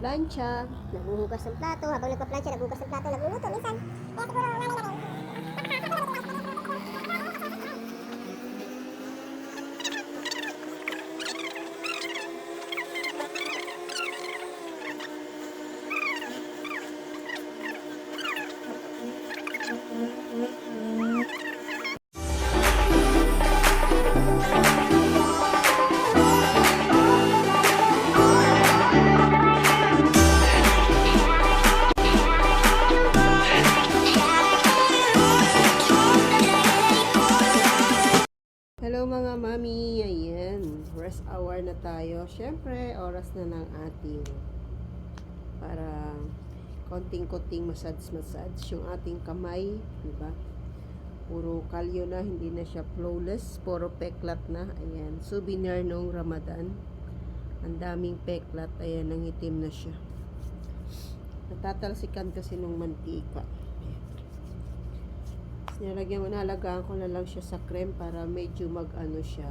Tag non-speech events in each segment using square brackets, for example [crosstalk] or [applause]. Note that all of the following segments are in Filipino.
nagpa-plancha, naghuhugas ng plato, habang nagpa-plancha, naghuhugas ng plato, nagluluto minsan. Kaya siguro mali na rin. Hello mga mami, ayan, rest hour na tayo. Siyempre, oras na ng ating para konting-konting massage-massage yung ating kamay, di ba? Puro kalyo na, hindi na siya flawless, puro peklat na. Ayan, souvenir nung Ramadan. Ang daming peklat, ayan, nangitim na siya. Natatalsikan kasi nung mantika. Nilagyan, nalagaan ko na lang siya sa cream para medyo mag-ano siya.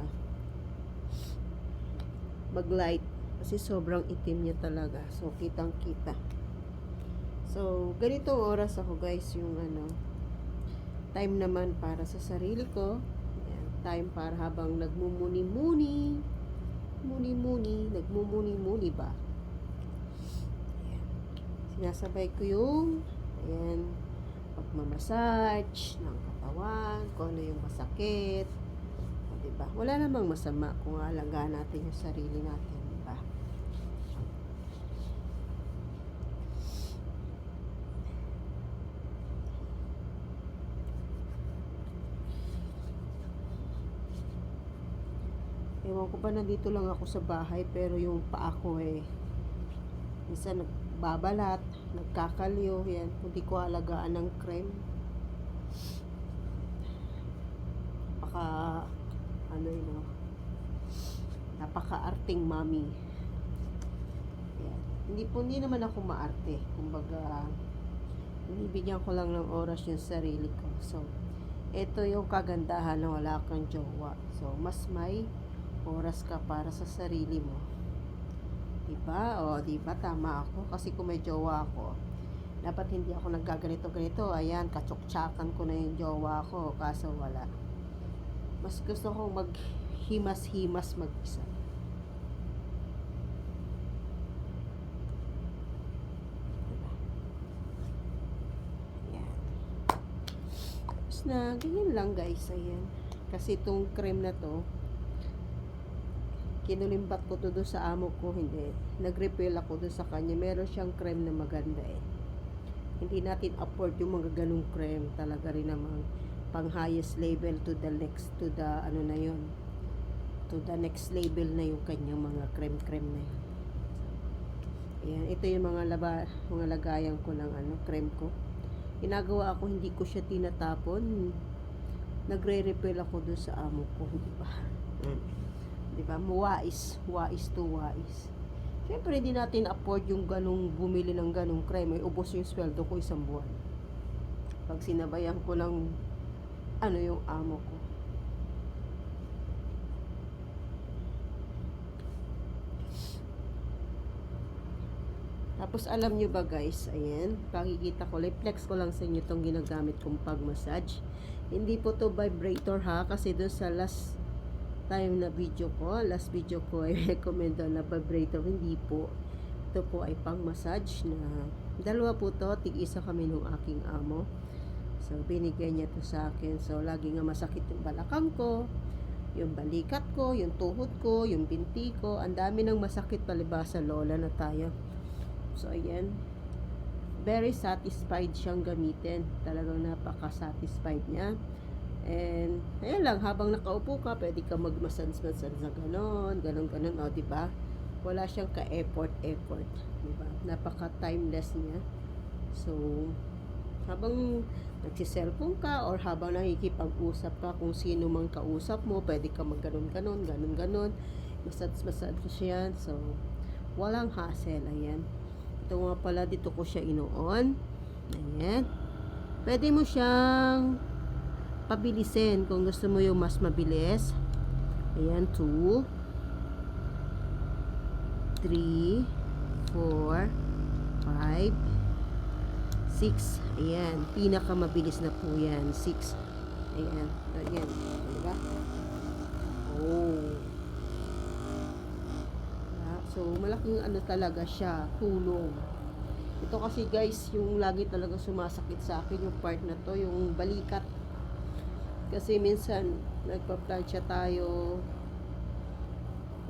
Mag-light. Kasi sobrang itim niya talaga. So, kitang-kita. So, ganitong oras ako guys, yung ano, time naman para sa sarili ko. Ayan, time para habang nagmumuni-muni, muni-muni, nagmumuni-muni ba? Ayan. Sinasabay ko yung, ayan, pagmamassage ng katawan, kung ano yung masakit. O, diba? Wala namang masama kung alagaan natin yung sarili natin, diba? Ewan ko ba nandito lang ako sa bahay pero yung paa ko eh minsan nagbabalat, nagkakalyo, yan. Hindi ko alagaan ng cream. Napaka, ano yun, napaka-arting mami. Yan. Hindi po, hindi naman ako maarte. Kumbaga, binibigyan ko lang ng oras yung sarili ko. So, ito yung kagandahan na wala kang jowa. So, mas may oras ka para sa sarili mo. Diba? O, diba? Tama ako. Kasi kung may jowa ako, dapat hindi ako nagkaganito-ganito. Ayan, katsuktsakan ko na yung jowa ko. Kaso wala. Mas gusto kong maghimas-himas mag-isa. Diba? Ayan. Tapos na, ganyan lang guys. Ayan. Kasi itong cream na to, kinulimbat ko to doon sa amo ko, hindi. Nag-refill ako doon sa kanya. Meron siyang cream na maganda eh. Hindi natin afford yung mga ganong cream. Talaga rin namang pang highest level to the next, to the ano na yon to the next level na yung kanyang mga cream-cream na yun. Ayan, ito yung mga laba, mga lagayan ko ng ano, cream ko. Ginagawa ako, hindi ko siya tinatapon. Nagre-refill ako doon sa amo ko, di ba? Mm. Di ba? Wais. Wais to wais. Siyempre, hindi natin afford yung ganong bumili ng ganong creme. May ubos yung sweldo ko isang buwan. Pag sinabayan ko ng ano yung amo ko. Tapos alam nyo ba guys, ayan, pakikita ko, flex ko lang sa inyo itong ginagamit kong pag-massage. Hindi po to vibrator ha, kasi doon sa last time na video ko, last video ko ay [laughs] recommend daw na vibrator, hindi po. Ito po ay pang-massage na dalawa po to, tig-isa kami nung aking amo. So, binigyan niya to sa akin. So, lagi nga masakit yung balakang ko, yung balikat ko, yung tuhod ko, yung binti ko. Ang dami ng masakit palibasa lola na tayo. So, ayan. Very satisfied siyang gamitin. Talagang napaka-satisfied niya. And, ayan lang, habang nakaupo ka, pwede ka mag-massage-massage na ganon, ganon, ganon, o, di ba? Wala siyang ka-effort, effort, di ba? Napaka-timeless niya. So, habang nagsiselfone ka or habang nakikipag-usap ka kung sino mang kausap mo, pwede ka mag-ganon-ganon, ganon-ganon, massage-massage siya. So, walang hassle, ayan. Ito nga pala, dito ko siya inoon. Ayan. Pwede mo siyang pabilisin kung gusto mo yung mas mabilis. Ayan, 2 3 4, 5, 6. Ayan. Pinakamabilis na po yan. 6. Ayan. Ayan. Diba? Oh. Ah, So, malaking ano talaga siya. Tulong. Ito kasi guys, yung lagi talaga sumasakit sa akin yung part na to, yung balikat. Kasi minsan, nagpa-plancha tayo,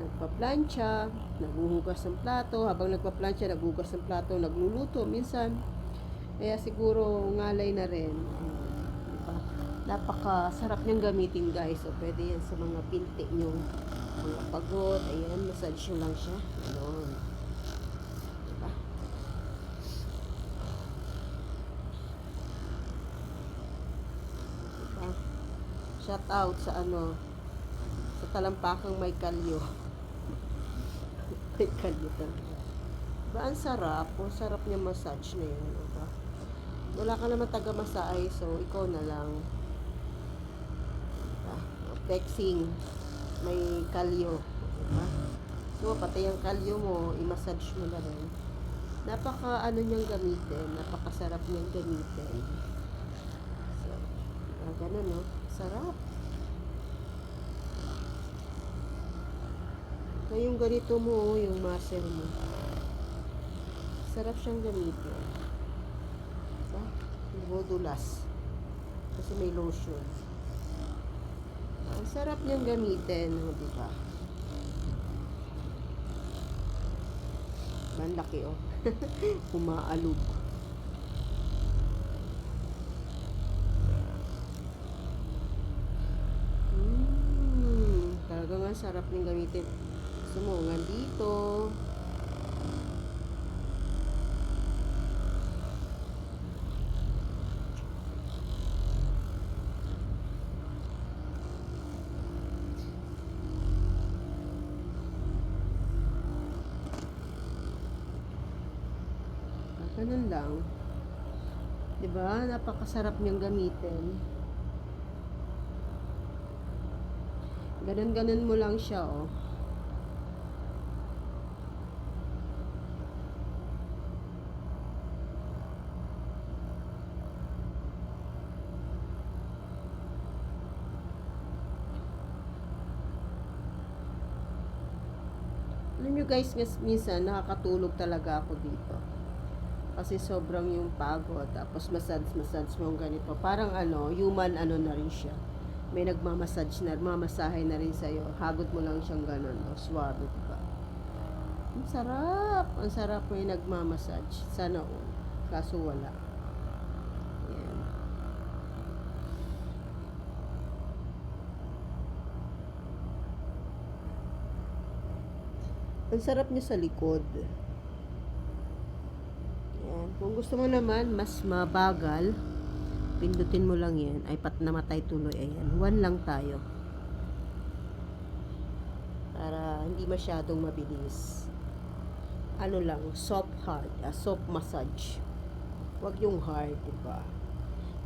nagpa-plancha, naghuhugas ng plato, habang nagpa-plancha, naghuhugas ng plato, nagluluto, minsan, kaya siguro ngalay na rin. Diba? Napaka-sarap niyang gamitin guys. So, pwede yan sa mga pinti nyo. Mga pagod. Ayan, massage lang siya. Ganon. Diba? Diba? Shout out sa ano, sa talampakang may kalyo. may kalyo talaga. Diba, ang sarap. Ang sarap niya massage na yun. Diba? Wala ka naman taga-masahe, so ikaw na lang. Diba? Flexing. May kalyo. Diba? So, pati yung kalyo mo, i-massage mo na rin. Napaka ano niyang gamitin. Napakasarap niyang gamitin. So, diba, ganun, no? Sarap. So, yung ganito mo, yung muscle mo. Sarap siyang gamitin. Diba? Modulas. Kasi may lotion. Ang sarap niyang gamitin, oh, di ba? Ang laki, oh. [laughs] Umaalog. Mm, talaga nga sarap niyang gamitin. Nga dito. Ah, Ganun lang. 'Di ba? Napakasarap niyang gamitin. Ganun-ganun mo lang siya, oh. Alam nyo guys, minsan nakakatulog talaga ako dito. Kasi sobrang yung pagod. Tapos massage, massage mo ganito. Parang ano, human ano na rin siya. May nagmamassage na, mamasahe na rin sa'yo. Hagot mo lang siyang ganun. O, suwabe, diba? Ang sarap. Ang sarap may nagmamassage. Sana all. Kaso wala. Yan. Ang sarap niya sa likod. Yan. Kung gusto mo naman, mas mabagal, pindutin mo lang yan. Ay, pat namatay tuloy. Ayan. One lang tayo. Para hindi masyadong mabilis. Ano lang, soft hard. ah, soft massage. Huwag yung hard, di ba?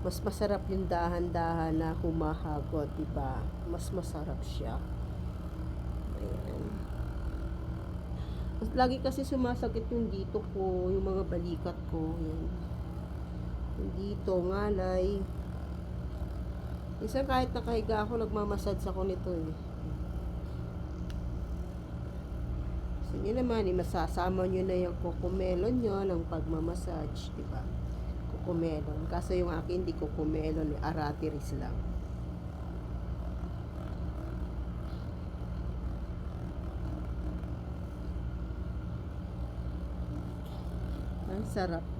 Mas masarap yung dahan-dahan na humahagot, di ba? Mas masarap siya. Ayan. Lagi kasi sumasakit yung dito ko, yung mga balikat ko. Yan. Dito, ngalay. Isa kahit nakahiga ako, nagmamassage ako nito eh. Nyo naman, eh, masasama nyo na yung kukumelon nyo ng pagmamassage, di ba? Kukumelon. Kaso yung akin, hindi kukumelon, eh, aratiris lang. Ang sarap.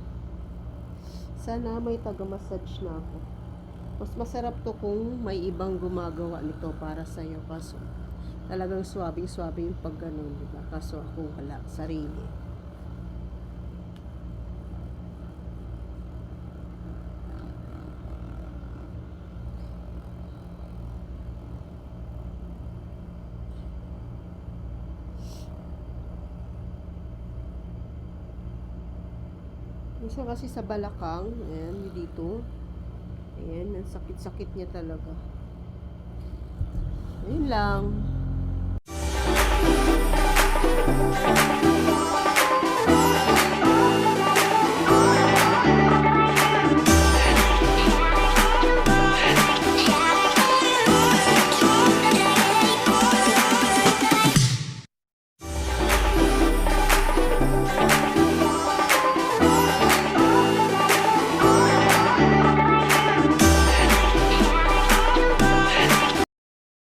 Sana may taga-massage na ako. Mas masarap to kung may ibang gumagawa nito para sa'yo. Kaso, talagang swabing-swabe yung pag ganun, di ba? Kaso ako wala, sarili. Minsan kasi sa balakang, ayan, dito. Ayan, ang sakit-sakit niya talaga. Ayun lang.